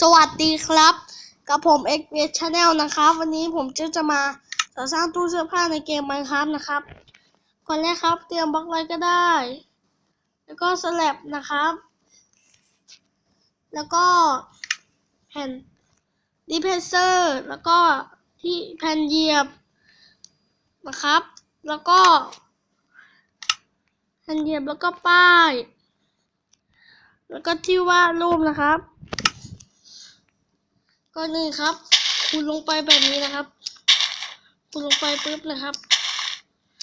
สวัสดีครับ กับผม x v Channel นะครับ วันนี้ผมจะจะมาสร้างตู้เสื้อผ้าในเกม Minecraft นะครับก่อนแรกครับเตรียมบล็อกอะไรก็ได้ แล้วก็สลับนะครับ แล้วก็แผ่นดิเพเซอร์แล้วก็ที่แผ่นเหยียบนะครับ แล้วก็แผ่นเหยียบแล้วก็ป้าย แล้วก็ที่วาดรูปนะครับ ก็นี่งครับ คุณลงไปแบบนี้นะครับ คุณลงไปปุ๊บนะครับ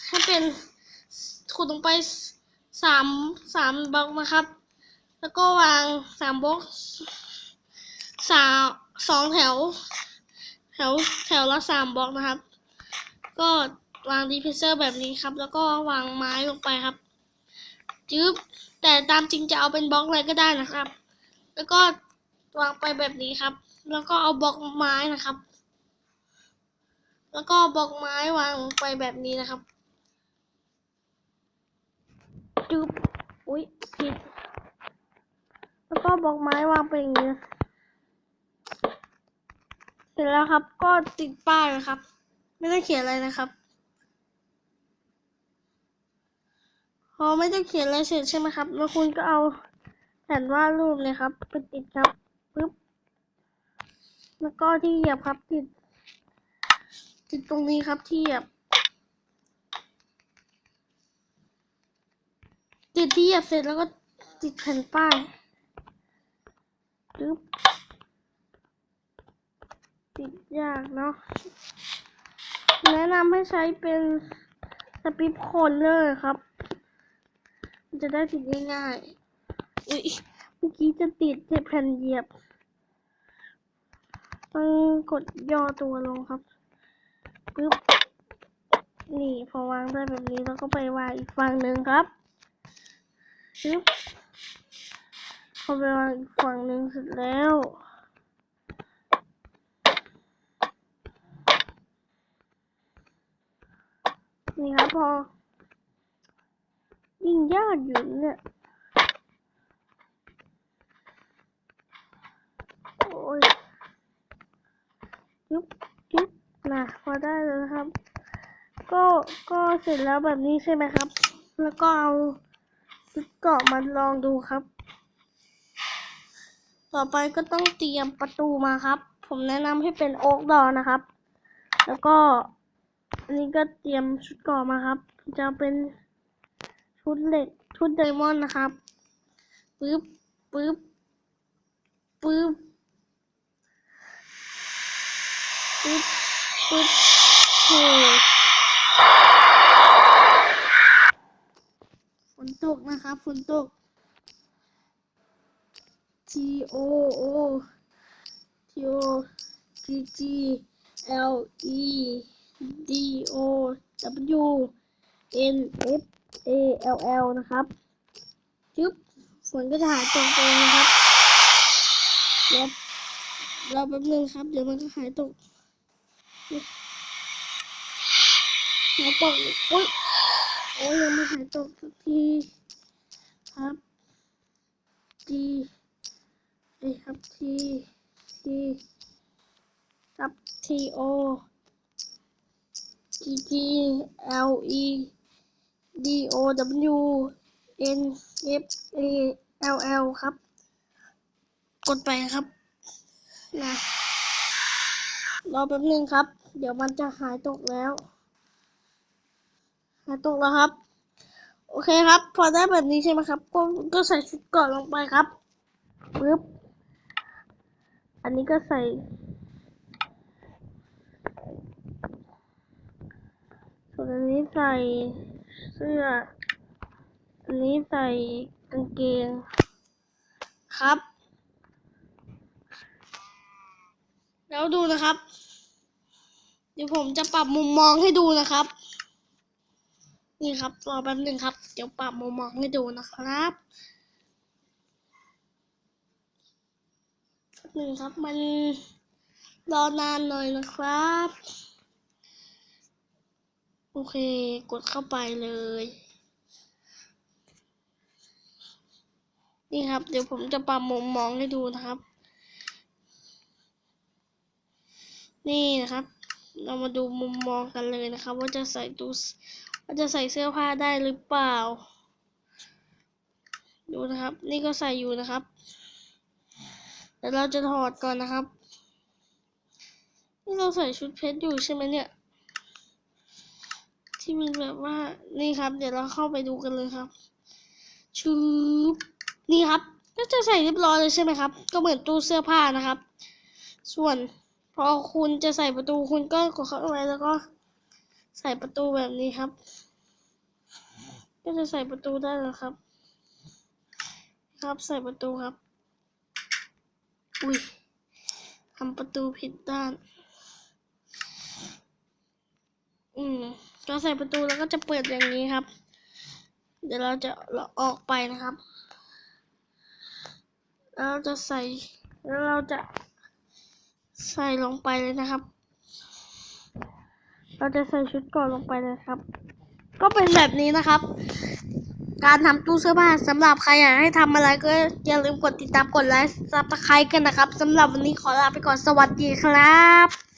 ให้เป็นคุณลงไปสามสามบล็อกนะครับ แล้วก็วางสามบล็อกสามสองแถว แถวแถวละสามบล็อกนะครับ ก็วางดีเพเซอร์แบบนี้ครับ แล้วก็วางไม้ลงไปครับจึ๊บแต่ตามจริงจะเอาเป็นบล็อกอะไรก็ได้นะครับ แล้วก็ วางไปแบบนี้ครับ แล้วก็เอาบล็อกไม้นะครับ แล้วก็บล็อกไม้วางลงไปแบบนี้นะครับจึ๊บอุ้ยผิด แล้วก็บล็อกไม้วางไปอย่างนี้ เสร็จแล้วครับก็ติดป้ายนะครับ ไม่ต้องเขียนอะไรนะครับพอไม่ต้องเขียนอะไรเสร็จใช่ไหมครับ แล้วคุณก็เอาแผ่นวาดรูปเนี่ยครับไปติดครับ แล้วก็ที่เหยียบครับติดติดตรงนี้ครับที่เหยียบ ติดที่เหยียบเสร็จแล้วก็ติดแผ่นป้ายปึ๊บติดยากเนาะแนะนำให้ใช้เป็นสปิปโคนเลยครับ จะได้ติดง่ายๆเมื่อกี้จะติดเจ็บแผ่นเหยียบ ต้องกดย่อตัวลงครับปึ๊บนี่พอวางได้แบบนี้แล้วก็ไปวางอีกฝั่งหนึ่งครับปึ๊บพอไปวางอีกฝั่งหนึ่งเสร็จแล้วนี่ครับพอยิ่งยากอยู่เนี่ย โอ้ย ยุบยุบนะพอได้แล้วครับ ก็ก็เสร็จแล้วแบบนี้ใช่ไหมครับ แล้วก็เอาชุดเกาะมาลองดูครับ ต่อไปก็ต้องเตรียมประตูมาครับ ผมแนะนำให้เป็นโอ๊กดอร์นะครับ แล้วก็อันนี้ก็เตรียมชุดเกราะมาครับ จะเป็นชุดเหล็กชุดไดมอนด์นะครับปึ๊บปึ๊บปึ๊บ ปึ๊บปึ๊บโอ้ฝนตกนะครับฝนตก T O O T O G G L E D O W N F A L L นะครับจึ๊บฝนก็จะหายตกไปนะครับเดี๋ยวรอแป๊บนึงครับ เดี๋ยวมันก็หายตก หายตกโอ๊ยโอ้ยยังไม่หายตกสักทีครับ G เอ้ครับ T T ครับ T O G G L E D O W N F A L L ครับ กดไปครับนะ รอแป๊บนึงครับ เดี๋ยวมันจะหายตกแล้ว หายตกแล้วครับ โอเคครับ พอได้แบบนี้ใช่ไหมครับ ก็ก็ใส่ชุดเกราะลงไปครับปึ๊บอันนี้ก็ใส่ ส่วนอันนี้ใส่เสื้อ อันนี้ใส่กางเกง ครับ แล้วดูนะครับ เดี๋ยวผมจะปรับมุมมองให้ดูนะครับ นี่ครับรอแป๊บหนึ่งครับ เดี๋ยวปรับมุมมองให้ดูนะครับแป๊บหนึ่งครับมันรอนานหน่อยนะครับ โอเคกดเข้าไปเลย นี่ครับ เดี๋ยวผมจะปรับมุมมองให้ดูนะครับ นี่นะครับ เรามาดูมุมมองกันเลยนะครับ ว่าจะใส่ตู้ว่าจะใส่เสื้อผ้าได้หรือเปล่า ดูนะครับ นี่ก็ใส่อยู่นะครับเดี๋ยวเราจะถอดก่อนนะครับ นี่เราใส่ชุดเพชรอยู่ใช่ไหมเนี่ย ที่มันแบบว่านี่ครับ เดี๋ยวเราเข้าไปดูกันเลยครับชุบนี่ครับก็จะใส่เรียบร้อยเลยใช่ไหมครับ ก็เหมือนตู้เสื้อผ้านะครับ ส่วน พอคุณจะใส่ประตูคุณก็กดเข้าไปแล้วก็ใส่ประตูแบบนี้ครับ ก็จะใส่ประตูได้แล้วครับ ครับใส่ประตูครับ อุ้ยทำประตูผิดด้าน อืมก็ใส่ประตูแล้วก็จะเปิดอย่างนี้ครับ เดี๋ยวเราจะเราออกไปนะครับ แล้วเราจะใส่แล้วเราจะ ใส่ลงไปเลยนะครับ เราจะใส่ชุดก่อนลงไปเลยครับ ก็เป็นแบบนี้นะครับ การทำตู้เสื้อผ้าสำหรับใครอยากให้ทำอะไรก็อย่าลืมกดติดตามกดไลค์ซับสไครต์กันนะครับสำหรับวันนี้ขอลาไปก่อนสวัสดีครับ